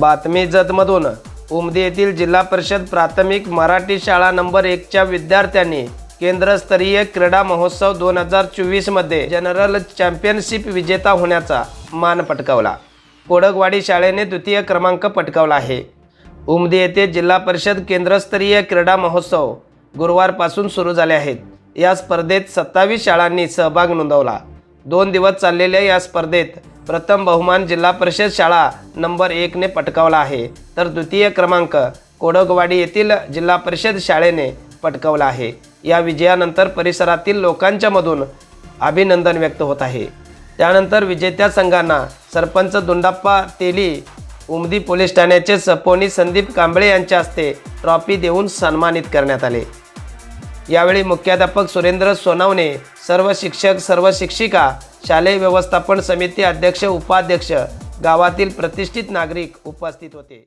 बातमी जतमधून उमदी येथील जिल्हा परिषद प्राथमिक मराठी शाळा नंबर एकच्या विद्यार्थ्यांनी केंद्रस्तरीय क्रीडा महोत्सव दोन हजार चोवीसमध्ये जनरल चॅम्पियनशिप विजेता होण्याचा मान पटकावला. कोडकवाडी शाळेने द्वितीय क्रमांक पटकावला आहे. उमदी येथे जिल्हा परिषद केंद्रस्तरीय क्रीडा महोत्सव गुरुवारपासून सुरू झाले आहेत. या स्पर्धेत सत्तावीस शाळांनी सहभाग नोंदवला. दोन दिवस चाललेल्या या स्पर्धेत प्रथम बहुमान जिल्हा परिषद शाळा नंबर एकने पटकावला आहे. तर द्वितीय क्रमांक कोडगवाडी येथील जिल्हा परिषद शाळेने पटकावला आहे. या विजयानंतर परिसरातील लोकांच्यामधून अभिनंदन व्यक्त होत आहे. त्यानंतर विजेत्या संघांना सरपंच दुंडाप्पा तेली उमदी पोलीस ठाण्याचे सपोनी संदीप कांबळे यांच्या हस्ते ट्रॉफी देऊन सन्मानित करण्यात आले. यावेळी मुख्याध्यापक सुरेंद्र सोनावणे सर्व शिक्षक सर्व शिक्षिका शालेय व्यवस्थापन समिती अध्यक्ष उपाध्यक्ष गावातील प्रतिष्ठित नागरिक उपस्थित होते.